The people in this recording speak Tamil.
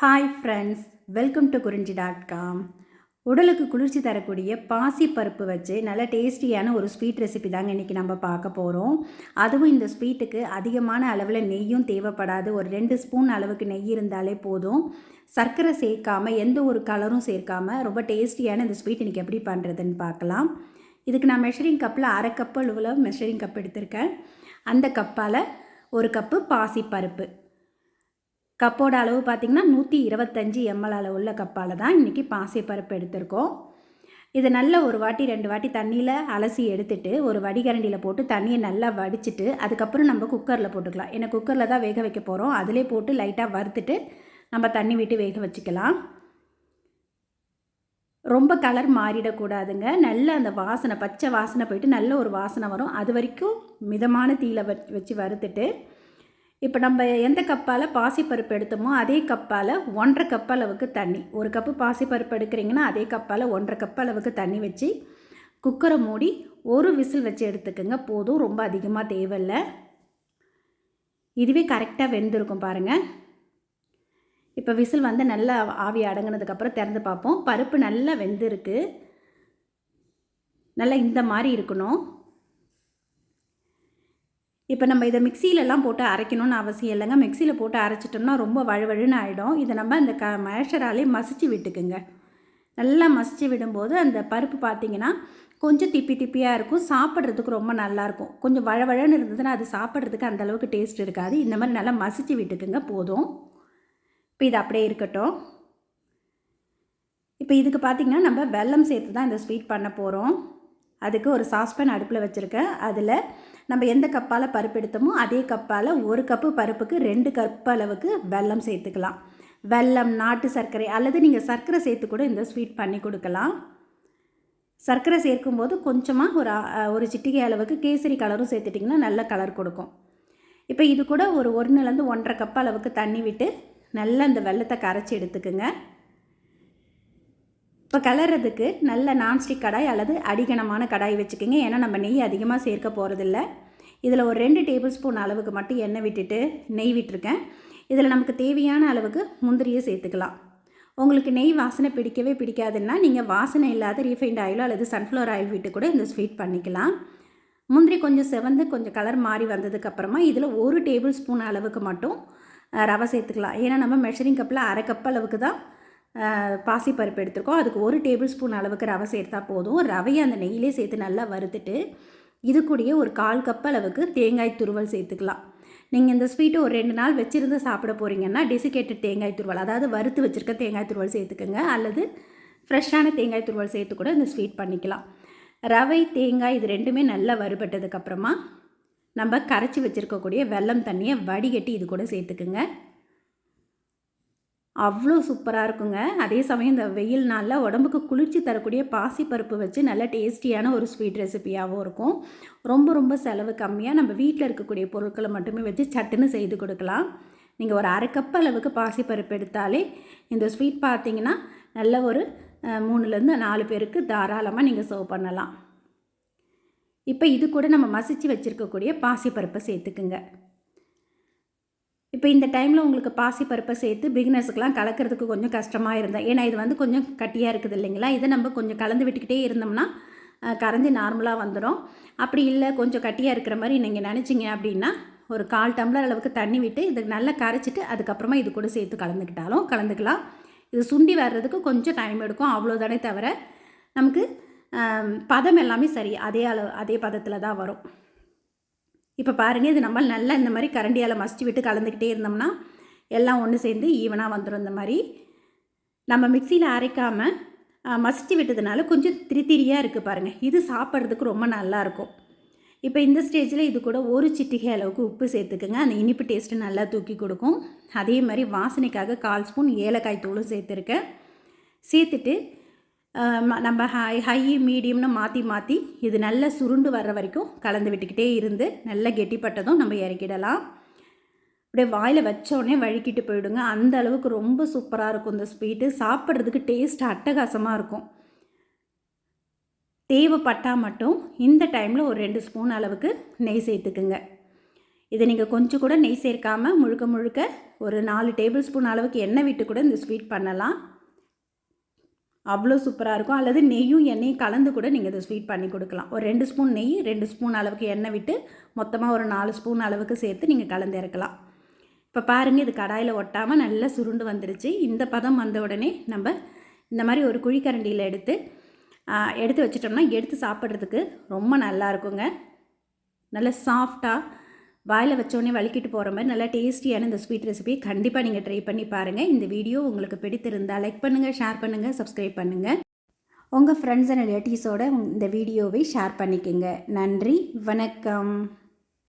Hi friends welcome to Kurinji dot com உடலுக்கு குளிர்ச்சி தரக்கூடிய பாசி பருப்பு வச்சு நல்ல டேஸ்டியான ஒரு ஸ்வீட் ரெசிபி தாங்க இன்றைக்கி நம்ம பார்க்க போகிறோம் அதுவும் இந்த ஸ்வீட்டுக்கு அதிகமான அளவில் நெய்யும் தேவைப்படாது. ஒரு ரெண்டு ஸ்பூன் அளவுக்கு நெய் இருந்தாலே போதும். சர்க்கரை சேர்க்காமல் எந்த ஒரு கலரும் சேர்க்காம ரொம்ப டேஸ்டியான இந்த ஸ்வீட் இன்றைக்கி எப்படி பண்ணுறதுன்னு பார்க்கலாம். இதுக்கு நான் மெஷரிங் கப்பில் அரை கப்பு அளவில் மெஷரிங் கப் எடுத்திருக்கேன். அந்த கப்பால் ஒரு கப்பு பாசி பருப்பு. கப்போட அளவு பார்த்திங்கன்னா நூற்றி இருபத்தஞ்சி எம்எல் அளவுள்ள கப்பால் தான் இன்றைக்கி பாசிப்பருப்பு எடுத்திருக்கோம். இதை நல்ல ஒரு வாட்டி ரெண்டு வாட்டி தண்ணியில் அலசி எடுத்துட்டு ஒரு வடிகரண்டியில் போட்டு தண்ணியை நல்லா வடிச்சிட்டு அதுக்கப்புறம் நம்ம குக்கரில் போட்டுக்கலாம். ஏன்னா குக்கரில் தான் வேக வைக்க போகிறோம் அதிலே போட்டு லைட்டாக வறுத்துட்டு நம்ம தண்ணி விட்டு வேக வச்சுக்கலாம். ரொம்ப கலர் மாறிடக்கூடாதுங்க. நல்ல அந்த வாசனை பச்சை வாசனை போயிட்டு நல்ல ஒரு வாசனை வரும். அது வரைக்கும் மிதமான தீயில் வச்சு வறுத்துட்டு இப்போ நம்ம எந்த கப்பால் பாசிப்பருப்பு எடுத்தோமோ அதே கப்பால் ஒன்றரை கப் அளவுக்கு தண்ணி. ஒரு கப்பு பாசிப்பருப்பு எடுக்கிறீங்கன்னா அதே கப்பால் ஒன்றரை கப் அளவுக்கு தண்ணி வச்சு குக்கரை மூடி ஒரு விசில் வச்சு எடுத்துக்கோங்க. போதும் ரொம்ப அதிகமாக தேவையில்லை. இதுவே கரெக்டாக வெந்திருக்கும் பாருங்கள் இப்போ விசில் வந்து நல்லா ஆவி அடங்கினதுக்கப்புறம் திறந்து பார்ப்போம். பருப்பு நல்லா வெந்திருக்கு. நல்லா இந்த மாதிரி இருக்கணும். இப்போ நம்ம இதை மிக்சியிலலாம் போட்டு அரைக்கணும்னு அவசியம் இல்லைங்க. மிக்சியில் போட்டு அரைச்சிட்டோம்னா ரொம்ப வழுவழுன்னு ஆகிடும் இதை நம்ம அந்த க மேஷராலே மசிச்சு விட்டுக்குங்க. நல்லா மசிச்சு விடும்போது அந்த பருப்பு பார்த்திங்கன்னா கொஞ்சம் திப்பி திப்பியாக இருக்கும். சாப்பிட்றதுக்கு ரொம்ப நல்லாயிருக்கும். கொஞ்சம் வழவழன்னு இருந்ததுன்னா அது சாப்பிட்றதுக்கு அந்த அளவுக்கு டேஸ்ட் இருக்காது. இந்த மாதிரி நல்லா மசிச்சு விட்டுக்குங்க. போதும். இப்போ இது அப்படியே இருக்கட்டும். இப்போ இதுக்கு பார்த்திங்கன்னா நம்ம வெல்லம் சேர்த்து தான் இந்த ஸ்வீட் பண்ண போகிறோம். அதுக்கு ஒரு சாஸ்பேன் அடுப்பில் வச்சுருக்கேன் அதில் நம்ம எந்த கப்பால் பருப்பு எடுத்தோமோ அதே கப்பால் ஒரு கப்பு பருப்புக்கு ரெண்டு கப் அளவுக்கு வெல்லம் சேர்த்துக்கலாம். வெல்லம் நாட்டு சர்க்கரை அல்லது நீங்கள் சர்க்கரை சேர்த்து கூட இந்த ஸ்வீட் பண்ணி கொடுக்கலாம். சர்க்கரை சேர்க்கும்போது கொஞ்சமாக ஒரு ஒரு சிட்டிகை அளவுக்கு கேசரி கலரும் சேர்த்துட்டிங்கன்னா நல்ல கலர் கொடுக்கும். இப்போ இது கூட ஒரு ஒன்றுலேருந்து ஒன்றரை கப் அளவுக்கு தண்ணி விட்டு நல்லா இந்த வெள்ளத்தை கரைச்சி எடுத்துக்குங்க. இப்போ கலர்றதுக்கு நல்ல நான்ஸ்டிக் கடாய் அல்லது அடிகனமான கடாய் வச்சுக்கோங்க. ஏன்னா நம்ம நெய் அதிகமாக சேர்க்க போகிறதில்ல இதில் ஒரு ரெண்டு டேபிள் ஸ்பூன் அளவுக்கு மட்டும் எண்ணெய் விட்டுட்டு நெய் விட்டுருக்கேன். இதில் நமக்கு தேவையான அளவுக்கு முந்திரியை சேர்த்துக்கலாம். உங்களுக்கு நெய் வாசனை பிடிக்கவே பிடிக்காதுன்னா நீங்கள் வாசனை இல்லாத ரீஃபைண்ட் ஆயிலோ அல்லது சன்ஃப்ளவர் ஆயில் விட்டு கூட இந்த ஸ்வீட் பண்ணிக்கலாம். முந்திரி கொஞ்சம் செவந்து கொஞ்சம் கலர் மாறி வந்ததுக்கப்புறமா இதில் ஒரு டேபிள் ஸ்பூன் அளவுக்கு மட்டும் ரவை சேர்த்துக்கலாம். ஏன்னா நம்ம மெஷரிங் கப்பில் அரை கப் அளவுக்கு தான் பாசிப்பருப்பு எடுத்துருக்கோம். அதுக்கு ஒரு டேபிள் ஸ்பூன் அளவுக்கு ரவை சேர்த்தா போதும். ரவையை அந்த நெய்யிலே சேர்த்து நல்லா வறுத்துட்டு இது கூடயே ஒரு கால் கப் அளவுக்கு தேங்காய் துருவல் சேர்த்துக்கலாம். நீங்கள் இந்த ஸ்வீட்டை ஒரு ரெண்டு நாள் வச்சுருந்து சாப்பிட போகிறீங்கன்னா டெசிகேட்டட் தேங்காய் துருவல் அதாவது வறுத்து வச்சுருக்க தேங்காய் துருவல் சேர்த்துக்கோங்க. அல்லது ஃப்ரெஷ்ஷான தேங்காய் துருவல் சேர்த்து கூட இந்த ஸ்வீட் பண்ணிக்கலாம். ரவை தேங்காய் இது ரெண்டுமே நல்லா வறுபட்டதுக்கப்புறமா நம்ம கரைச்சி வச்சுருக்கக்கூடிய வெல்லம் தண்ணியை வடிகட்டி இது கூட சேர்த்துக்குங்க. அவ்வளோ சூப்பராக இருக்குங்க. அதே சமயம் இந்த வெயில் நாளில் உடம்புக்கு குளிர்ச்சி தரக்கூடிய பாசிப்பருப்பு வச்சு நல்ல டேஸ்டியான ஒரு ஸ்வீட் ரெசிபியாகவும் இருக்கும். ரொம்ப ரொம்ப செலவு கம்மியாக நம்ம வீட்டில் இருக்கக்கூடிய பொருட்களை மட்டுமே வச்சு சட்டுன்னு செய்து கொடுக்கலாம். நீங்கள் ஒரு அரை கப் அளவுக்கு பாசிப்பருப்பு எடுத்தாலே இந்த ஸ்வீட் பார்த்தீங்கன்னா நல்ல ஒரு மூணுலேருந்து நாலு பேருக்கு தாராளமாக நீங்கள் சர்வ் பண்ணலாம். இப்போ இது கூட நம்ம மசித்து வச்சுருக்கக்கூடிய பாசிப்பருப்பை சேர்த்துக்குங்க. இப்போ இந்த டைமில் உங்களுக்கு பாசி பருப்பை சேர்த்து பிகினர்ஸுக்கெலாம் கலக்கிறதுக்கு கொஞ்சம் கஷ்டமாக இருந்தேன். ஏன்னா இது வந்து கொஞ்சம் கட்டியாக இருக்குது இல்லைங்களா? இதை நம்ம கொஞ்சம் கலந்து விட்டுக்கிட்டே இருந்தோம்னா கரைஞ்சி நார்மலாக வந்துடும் அப்படி இல்லை கொஞ்சம் கட்டியாக இருக்கிற மாதிரி நீங்கள் நினச்சிங்க அப்படின்னா ஒரு கால் டம்ளர் அளவுக்கு தண்ணி விட்டு இதை நல்லா கரைச்சிட்டு அதுக்கப்புறமா இது கூட சேர்த்து கலந்துக்கிட்டாலும் கலந்துக்கலாம். இது சுண்டி வர்றதுக்கு கொஞ்சம் டைம் எடுக்கும். அவ்வளோதானே தவிர நமக்கு பதம் எல்லாமே சரி. அதே அளவு அதே பதத்தில் தான் வரும். இப்போ பாருங்கள் இது நம்ம நல்லா இந்த மாதிரி கரண்டியால் மசிச்சு விட்டு கலந்துக்கிட்டே இருந்தோம்னா எல்லாம் ஒன்று சேர்ந்து ஈவனாக வந்துடும் இந்த மாதிரி. நம்ம மிக்சியில் அரைக்காமல் மசிச்சு விட்டதுனால கொஞ்சம் திரித்திரியாக இருக்குது பாருங்கள் இது சாப்பிட்றதுக்கு ரொம்ப நல்லாயிருக்கும் இப்போ இந்த ஸ்டேஜில் இது கூட ஒரு சிட்டிகை அளவுக்கு உப்பு சேர்த்துக்குங்க. அந்த இனிப்பு டேஸ்ட்டு நல்லா தூக்கி கொடுக்கும். அதே மாதிரி வாசனைக்காக கால் ஸ்பூன் ஏலக்காய் தூளும் சேர்த்துருக்கேன். சேர்த்துட்டு நம்ம ஹை ஹை மீடியம்னு மாற்றி மாற்றி இது நல்லா சுருண்டு வர்ற வரைக்கும் கலந்து விட்டுக்கிட்டே இருந்து நல்லா கெட்டிப்பட்டதும் நம்ம இறக்கிடலாம். அப்படியே வாயில் வச்சோடனே வழுக்கிட்டு போயிடுங்க. அந்த அளவுக்கு ரொம்ப சூப்பராக இருக்கும் இந்த ஸ்வீட்டு சாப்பிட்றதுக்கு டேஸ்ட் அட்டகாசமாக இருக்கும். தேவைப்பட்டால் மட்டும் இந்த டைமில் ஒரு ரெண்டு ஸ்பூன் அளவுக்கு நெய் சேர்த்துக்குங்க. இதை நீங்கள் கொஞ்சம் கூட நெய் சேர்க்காமல் முழுக்க முழுக்க ஒரு நாலு டேபிள் ஸ்பூன் அளவுக்கு எண்ணெய் விட்டு கூட இந்த ஸ்வீட் பண்ணலாம். அவ்வளோ சூப்பராக இருக்கும். அல்லது நெய்யும் எண்ணெயும் கலந்து கூட நீங்கள் இதை ஸ்வீட் பண்ணி கொடுக்கலாம். ஒரு ரெண்டு ஸ்பூன் நெய் ரெண்டு ஸ்பூன் அளவுக்கு எண்ணெய் விட்டு மொத்தமாக ஒரு நாலு ஸ்பூன் அளவுக்கு சேர்த்து நீங்கள் கலந்து இறக்கலாம். இப்போ பாருங்கள் இது கடாயில் ஒட்டாமல் நல்லா சுருண்டு வந்துடுச்சு இந்த பதம் வந்த உடனே நம்ம இந்த மாதிரி ஒரு குழிக்கரண்டியில் எடுத்து எடுத்து வச்சிட்டோம்னா எடுத்து சாப்பிட்றதுக்கு ரொம்ப நல்லா இருக்குங்க. நல்ல சாஃப்டாக வாயில் வச்சோடனே வலிக்கிட்டு போகிற மாதிரி நல்லா டேஸ்டியான இந்த ஸ்வீட் ரெசிபி கண்டிப்பாக நீங்கள் ட்ரை பண்ணி பாருங்கள் இந்த வீடியோ உங்களுக்கு பிடித்திருந்தால் லைக் பண்ணுங்கள் ஷேர் பண்ணுங்கள் சப்ஸ்கிரைப் பண்ணுங்கள் உங்கள் ஃப்ரெண்ட்ஸ் அண்ட் ரிலேட்டிவ்ஸோட இந்த வீடியோவை ஷேர் பண்ணிக்கோங்க. நன்றி வணக்கம்.